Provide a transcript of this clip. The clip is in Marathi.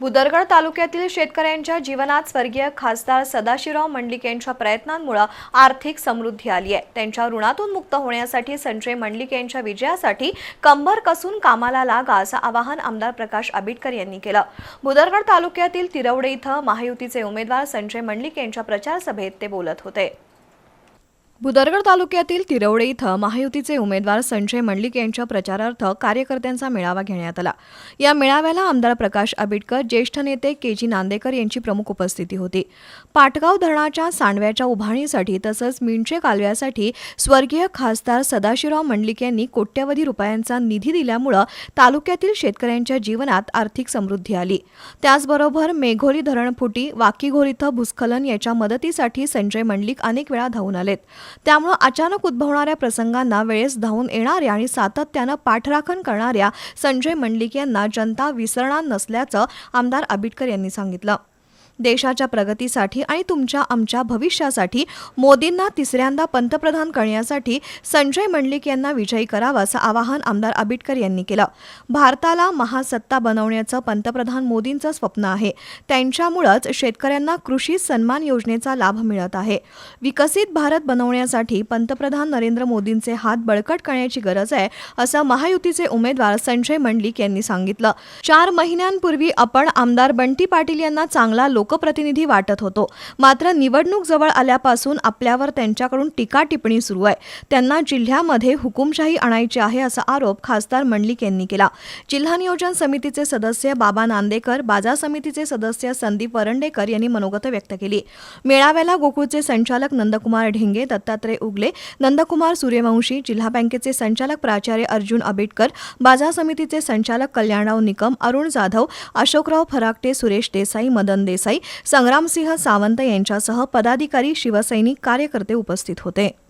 बुदरगड तालुक्यातील शेतकऱ्यांच्या जीवनात स्वर्गीय खासदार सदाशिवराव मंडलिक यांच्या प्रयत्नांमुळे आर्थिक समृद्धी आली आहे. त्यांच्या ऋणातून मुक्त होण्यासाठी संजय मंडलिक यांच्या विजयासाठी कंबर कसून कामाला लागा असं आवाहन आमदार प्रकाश आबिटकर यांनी केलं. बुदरगड तालुक्यातील तिरवडे इथं महायुतीचे उमेदवार संजय मंडलिक यांच्या प्रचार सभेत ते बोलत होते. भुदरगड तालुक्यातील तिरवडे इथं महायुतीचे उमेदवार संजय मंडलिक यांच्या प्रचारार्थ कार्यकर्त्यांचा मेळावा घेण्यात आला. या मेळाव्याला आमदार प्रकाश आबिटकर ज्येष्ठ नेते के जी नांदेकर यांची प्रमुख उपस्थिती होती. पाटगाव धरणाच्या सांडव्याच्या उभारणीसाठी तसंच मिंचे कालव्यासाठी स्वर्गीय खासदार सदाशिवराव मंडलिक यांनी कोट्यवधी रुपयांचा निधी दिल्यामुळं तालुक्यातील शेतकऱ्यांच्या जीवनात आर्थिक समृद्धी आली. त्याचबरोबर मेघोली धरणफुटी वाकीघोर इथं भूस्खलन याच्या मदतीसाठी संजय मंडलिक अनेक वेळा धावून आलेत. त्यामुळं अचानक उद्भवणाऱ्या प्रसंगांना वेळेस धावून येणाऱ्या आणि सातत्यानं पाठराखण करणाऱ्या संजय मंडलिक यांना जनता विसरणार नसल्याचं आमदार आबिटकर यांनी सांगितलं. देशाच्या प्रगतीसाठी आणि तुमच्या आमच्या भविष्यासाठी मोदींना तिसऱ्यांदा पंतप्रधान करण्यासाठी संजय मंडलिक यांना विजयी करावा असं आवाहन आमदार आबिटकर यांनी केलं. भारताला महासत्ता बनवण्याचं पंतप्रधान मोदींचं स्वप्न आहे. त्यांच्यामुळंच शेतकऱ्यांना कृषी सन्मान योजनेचा लाभ मिळत आहे. विकसित भारत बनवण्यासाठी पंतप्रधान नरेंद्र मोदींचे हात बळकट करण्याची गरज आहे असं महायुतीचे उमेदवार संजय मंडलिक यांनी सांगितलं. चार महिन्यांपूर्वी आपण आमदार बंटी पाटील यांना चांगला लोक लोकप्रतिनिधी वाटत होतो. मात्र निवडणूक जवळ आल्यापासून आपल्यावर त्यांच्याकडून टीका टिप्पणी सुरू आहे. त्यांना जिल्ह्यामध्ये हुकुमशाही आणायची आहे असा आरोप खासदार मंडलिक यांनी केला. जिल्हा नियोजन समितीचे सदस्य बाबा नांदेकर बाजार समितीचे सदस्य संदीप वरंडेकर यांनी मनोगत व्यक्त केली. मेळाव्याला गोकुळचे संचालक नंदकुमार ढेंगे दत्तात्रय उगले नंदकुमार सूर्यवंशी जिल्हा बँकेचे संचालक प्राचार्य अर्जुन आंबेडकर बाजार समितीचे संचालक कल्याणराव निकम अरुण जाधव अशोकराव फराकटे सुरेश देसाई मदन देसाई संग्रामसिंह सावंत यांच्यासह पदाधिकारी शिवसैनिक कार्यकर्ते उपस्थित होते.